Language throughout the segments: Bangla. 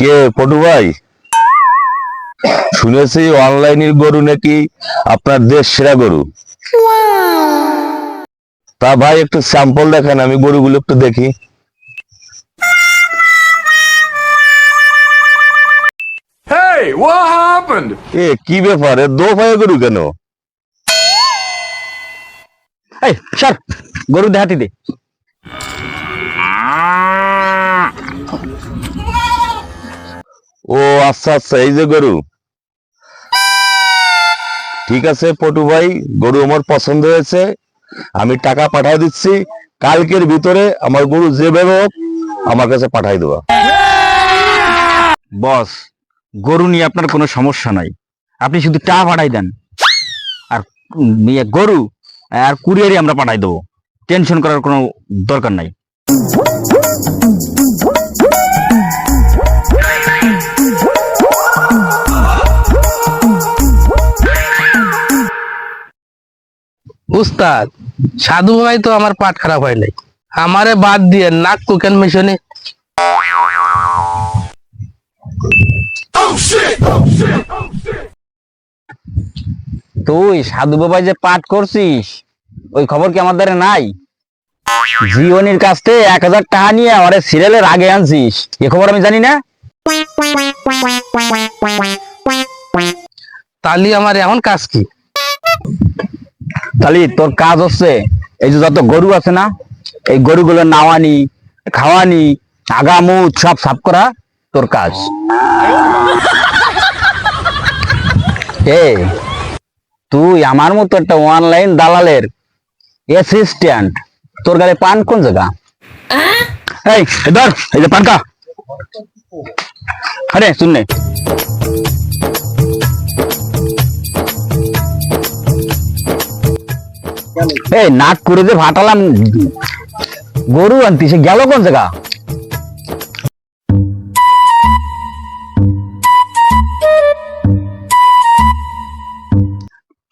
কে পটু ভাই? শুনেছি অনলাইনের গরু নাকি আপনার দেশ সেরা গরু। তা ভাই একটু স্যাম্পল দেখান আমি গরুগুলো একটু দেখি? এ কি ব্যাপার? দো ভাই গরু কেন? এই গরু দেখাতি দে। ও আচ্ছা আচ্ছা এই যে গরু। ঠিক আছে, পটু ভাই, গরু আমার পছন্দ হয়েছে। আমি টাকা পাঠাই দিচ্ছি। কালকের ভিতরে আমার গরু যেভাবে হোক, আমার কাছে পাঠাই দেওয়া বস, গরু নিয়ে আপনার কোনো সমস্যা নাই। আপনি শুধু টাকা পাঠাই দেন। আর ইয়ে গরু আর কুরিয়ারই আমরা পাঠাই দেবো। টেনশন করার কোনো দরকার নাই। উস্তাদ সাধু ভাই তো আমার পাট খারাপ হয় নাই। আমারে বাদ দিয়ে নাক কুকেন মিশনে। তুই সাধু বাবাই যে পাঠ করছিস ওই খবর কি আমার দ্বারা নাই? জীবনীর কাছ থেকে এক হাজার টাকা নিয়ে আমার সিরিয়ালের আগে আনছিস এ খবর আমি জানি না? তালি আমার এখন কাজ কি? তাহলে তোর কাজ হচ্ছে এই যে যত গরু আছে না, এই গরুগুলো নাওয়ানি, খাওয়ানি আগামু সব সাফ করা তোর কাজ। এ, তুই আমার মতো একটা অনলাইন দালালের অ্যাসিস্ট্যান্ট তোর গালে পান কোন জায়গা? এই, ধর, এই যে পানকা আরে শুননে এই নাক করে যে ফাটালাম। গরু আনতি, সে গেল কোন জায়গা?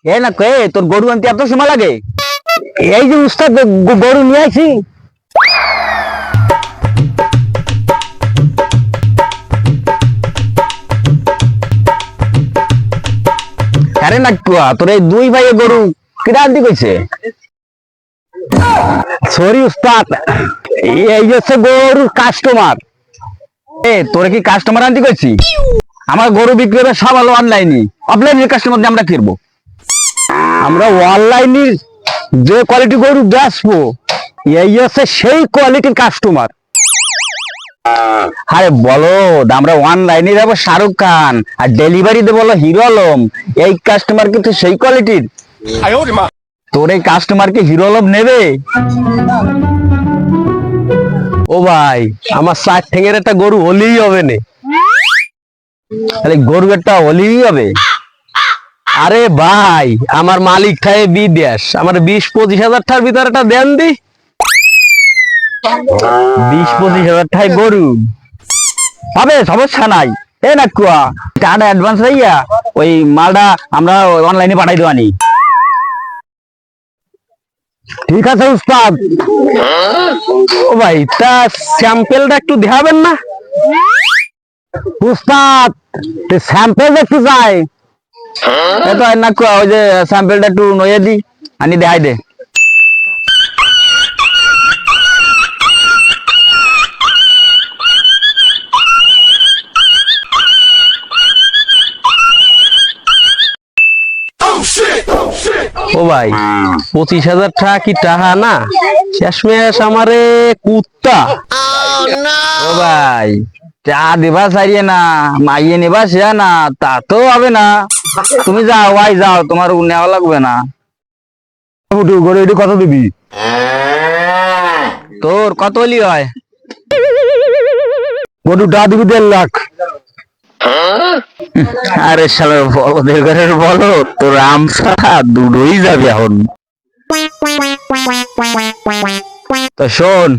এ না কে তোর গরু আনতে এত সময় লাগে? এই যে উস্তাদ গরু নিয়ে আইছি। আরে না, তোর এই দুই ভাইয়ে গরু কিরা কইছে? সরি উস্তাদ, এই হচ্ছে গরুর কাস্টমার এ, তোরে কি কাস্টমার আনতে কইছি? আমার গরু বিক্রি হবে সব হলো অনলাইনে অফলাইনের কাস্টমার দিয়ে আমরা কিনবো আমরা অনলাইনের যে কোয়ালিটি গরু বেচবো, এই হচ্ছে সেই কোয়ালিটির কাস্টমার আরে বলো, আমরা অনলাইনে যাব শাহরুখ খান, আর ডেলিভারি দেবো হিরো আলম। এই কাস্টমার কিন্তু সেই কোয়ালিটির তোর এই কাস্টমার কি হিরো আলম নেবে? ও ভাই, আমার চার ঠেঙের একটা গরু হলেই হবে না। আরে গরু একটা হলেই হবে। আরে ভাই, আমার মালিক খায় বিদেশ। আমার বিশ পঁচিশ হাজার টাকার ভিতরে একটা দেন দি। বিশ পঁচিশ হাজার টাকায় গরু। হবে সমস্যা নাই। এ না কুয়া, টাকা অ্যাডভান্স রাইয়া ওই মালটা আমরা অনলাইনে পাঠাই দেওয়ানি ঠিক আছে, উস্তাদ। ও ভাই, তা স্যাম্পেলটা একটু দেখাবেন না? উস্তাদ স্যাম্পেল দেখতে চাই। এটা না ওই যে স্যাম্পেলটা একটু নইয়ে দি আনি দেখাই দে। ও ভাই পঁচিশ হাজার টাকা কি টাকা না? শেষমেশ আমারে কুত্তা। ও ভাই চা দেবা চাইয়ে না মাইয়ে নেবা সে না তা তো হবে না। তুমি যাও ভাই যাও তোমার নেওয়া লাগবে না। কত দিবি। তোর কত হলি হয়? গরু ডা দিবি দেড় লাখ। আরে শালার বলদের ঘরের বলো তোর আমসা দুটোই যাবে এখন। তো শোন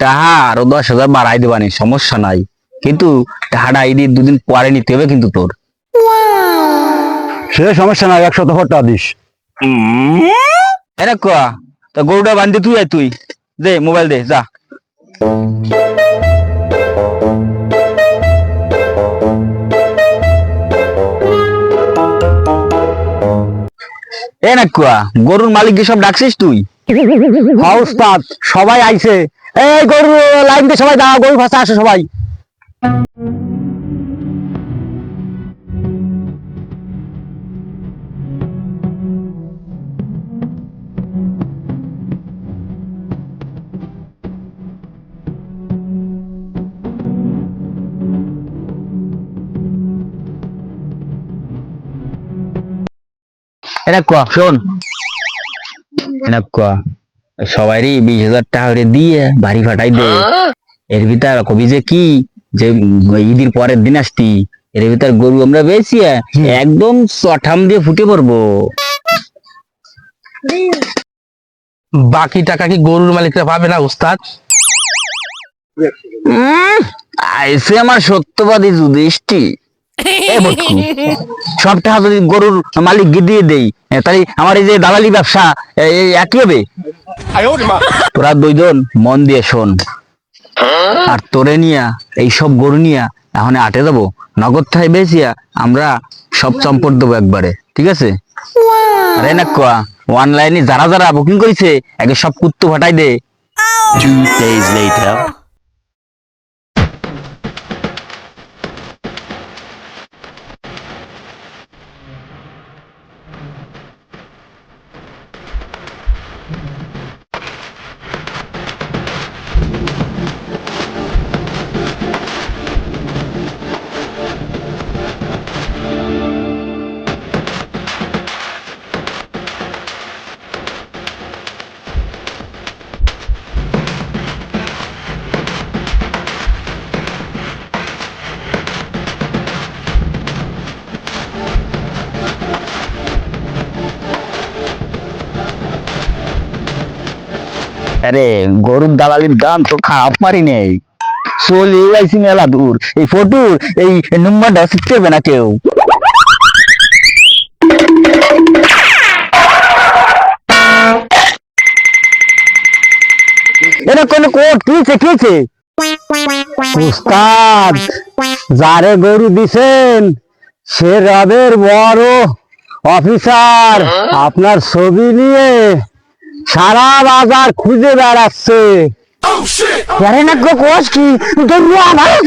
টাহা আরও দশ হাজার বাড়াই দেবানি সমস্যা নাই। কিন্তু টাহাটা আইডি দুদিন পরে নিতে হবে কিন্তু তোর। সে সমস্যা নাই একশো টাকা টাকা দিস। এরা কোয়া? তা গরুটা বান্ধি তুই আয় তুই। দে মোবাইল দে যা। এ গরুর মালিককে সব ডাকছিস তুই? হ্যাঁ উস্তাদ, সবাই আইছে। এই গরু লাইন দিয়ে সবাই দাও গরু ভাষা আসে সবাই। এটা শোন। এটা কুয়া সবারই বিশ হাজার টাকা করে দিয়ে বাড়ি ফাটাই দে। এর ভিতর কবি যে কি যে ঈদের পরের দিন আসতি এর ভিতর গরু আমরা বেশি একদম চঠাম দিয়ে ফুটে পড়ব। বাকি টাকা কি গরুর মালিকরা পাবে না উস্তাদ? উম, আইসে আমার সত্যবাদী যুধিষ্ঠি এ বটকু, সব টাকা যদি গরুর মালিক দিয়ে দেই তাহলে আমার এই যে দালালি ব্যবসা একই হবে? তোরা দুইজন মন দিয়ে শোন। আর তোরে নিয়া এই সব গরু নিয়া এখন আটে দেবো। নগদ থাই বেচিয়া আমরা সব চম্পট দেবো একবারে ঠিক আছে? আরে না কোয়া অনলাইনে যারা যারা বুকিং করেছে আগে সব কুত্তু ফাটাই দে। Two days later. Amen. আরে, গরুর দালালির দাম তো খাপ মারি নেই। চলে আইসি মেলা দূর। এই ফটোর এই নম্বরটা শিখতে না কেউ। এটা কোন কোট কিছে কিছে উস্তাদ, যারে গরু দিছেন, সে রবের বড় অফিসার। আপনার ছবি নিয়ে সারা বাজার খুঁজে বেড়াচ্ছে। oh, oh, আরে কোষ কি? দুনিয়া ভালো